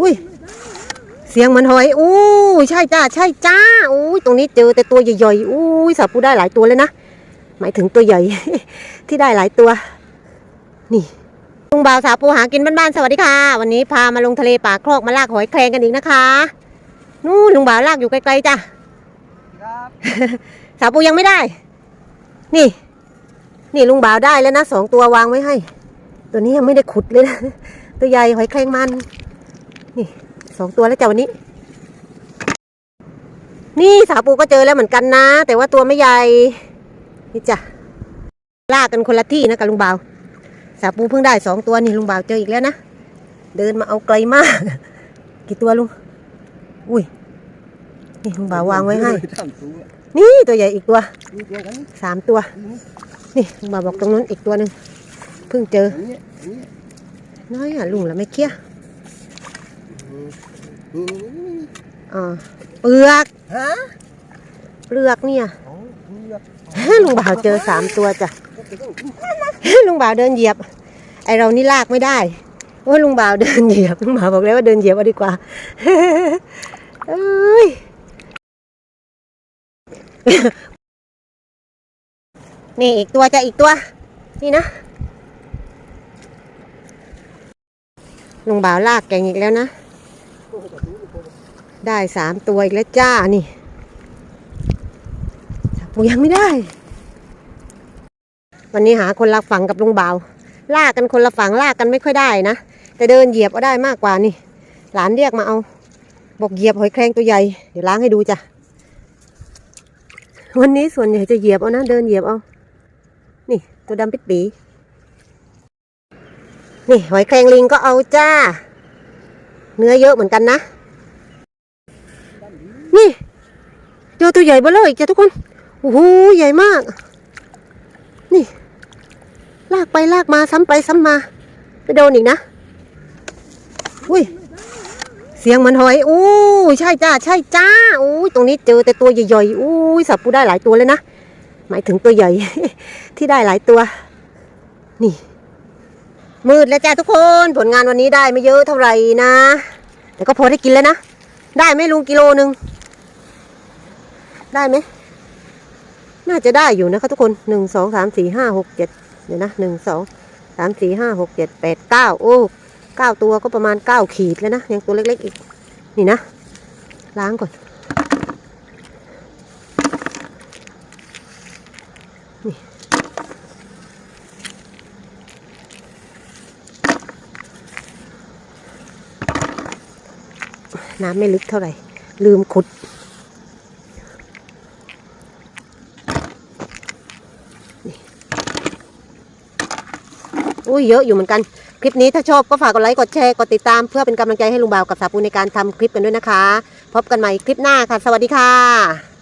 อุ้ย เสียงเหมือนหอยอู้ใช่จ้า ใช่จ้าอู้ยตรงนี้เจอแต่ตัวใหญ่ๆอู้ยสาปูได้หลายตัวเลยนะ หมายถึงตัวใหญ่ ที่ได้หลายตัว นี่ลุงบ่าวสาวปูหากินบ้านๆสวัสดีค่ะ วันนี้พามาลงทะเลป่าคลอกมาลากหอยแครงกันอีกนะคะนู่นลุงบ่าวลากอยู่ไกลๆจ้ะสาวปูยังไม่ได้ นี่ นี่ลุงบ่าวได้แล้วนะสองตัววางไว้ให้ ตัวนี้ยังไม่ได้ขุดเลยนะตัวใหญ่หอยแครงมัน นี่สองตัวแล้วจ้ะวันนี้ นี่สาปูก็เจอแล้วเหมือนกันนะ แต่ว่าตัวไม่ใหญ่นี่จ้ะลากกันคนละที่นะกับลุงบ่าวสาปูเพิ่งได้สองตัวนี่ลุงบ่าวเจออีกแล้วนะเดินมาเอาไกลมาก กี่ตัวลุงอุ้ยนี่ลุงบ่าววางไว้ให้ นี่ตัวใหญ่อีกตัวสามตัว นี่ลุงบ่าวบอกตรงนู้นอีกตัวหนึ่งเพิ่งเจอน้อยอะลุงละไม่เคี้ย อ่าเปลือกฮะเปลือกเนี่ยอ๋อเลือกลุงบ่าวเจอสามตัวจ้ะลุงบ่าวเดินเหยียบ ไอเรานี่ลากไม่ได้ว่าลุงบ่าวเดินเหยียบลุงบ่าวบอกแล้วว่าเดินเหยียบเอาดีกว่าเอ้ยนี่อีกตัวจะอีกตัว นี่นะลุงบ่าวลากแกงอีกแล้วนะ ได้สามตัวอีกแล้วจ้านี่สามตัวยังไม่ได้ วันนี้หาคนละฝั่งกับลุงบ่าว ลากกันคนละฝั่งลากกันไม่ค่อยได้นะ แต่เดินเหยียบเอาได้มากกว่านี่ หลานเรียกมาเอา บอกเหยียบหอยแครงตัวใหญ่ เดี๋ยวล้างให้ดูจ้ะ วันนี้ส่วนใหญ่จะเหยียบเอานะ เดินเหยียบเอา นี่ตัวดำปิดปีนี่หอยแครงลิงก็เอาจ้า เนื้อเยอะเหมือนกันนะ นี่เจอตัวใหญ่เบ้อเลยอีกจ้ะทุกคน โอ้โหใหญ่มาก นี่ ลากไปลากมาซ้ำไปซ้ำมา ไปโดนอีกนะ อุ้ย เสียงมือนหอยอู้ใช่จ้า ใช่จ้าอู้ยตรงนี้เจอแต่ตัวใหญ่ๆอู้ยสับปูได้หลายตัวเลยนะ หมายถึงตัวใหญ่ ที่ได้หลายตัว นี่ มืดแล้วจ้าทุกคน ผลงานวันนี้ได้ไม่เยอะเท่าไหร่นะ แต่ก็พอได้กินแล้วนะ ได้ไหมลุงกิโลหนึ่ง ได้ไหม น่าจะได้อยู่นะคะทุกคนหนึ่งสองสามสี่ห้าหกเจ็ดเดี๋ยวนะหนึ่งสองสามสี่ห้าหกเจ็ดแปดเก้าโอ้เก้าตัวก็ประมาณเก้าขีดแล้วนะ ยังตัวเล็กๆอีก นี่นะ ล้างก่อน นี่น้ำไม่ลึกเท่าไหร่ ลืมขุด อุ้ยเยอะอยู่เหมือนกัน คลิปนี้ถ้าชอบก็ฝากกดไลค์ กดแชร์ กดติดตามเพื่อเป็นกำลังใจให้ลุงบ่าวกับสาปูในการทำคลิปกันด้วยนะคะ พบกันใหม่คลิปหน้าค่ะ สวัสดีค่ะ